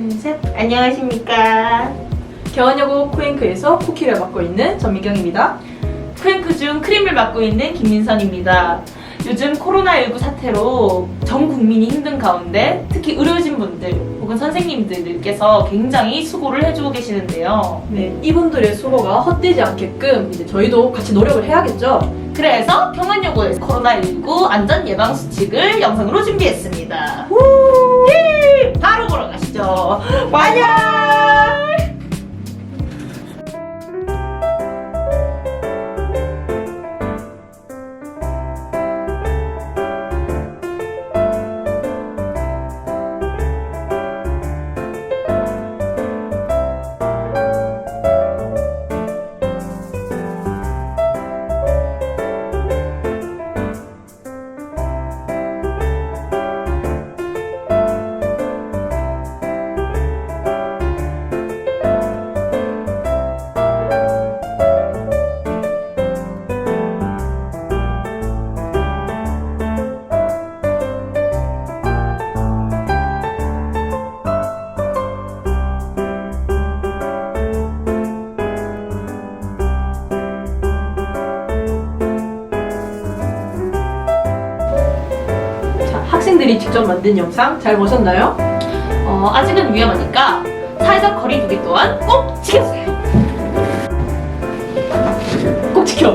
둘, 셋. 안녕하십니까. 경원여고 쿠잉크에서 쿠키를 맡고 있는 전미경입니다. 크랭크 중 크림을 맡고 있는 김민선입니다. 요즘 코로나19 사태로 전 국민이 힘든 가운데 특히 의료진분들 혹은 선생님들께서 굉장히 수고를 해주고 계시는데요. 네, 이분들의 수고가 헛되지 않게끔 이제 저희도 같이 노력을 해야겠죠. 그래서 평안여고에서 코로나19 안전 예방 수칙을 영상으로 준비했습니다. 예! 보러 가시죠. 안녕! 학생들이 직접 만든 영상 잘 보셨나요? 어, 아직은 위험하니까 사회적 거리두기 또한 꼭 지켜주세요. 꼭 지켜!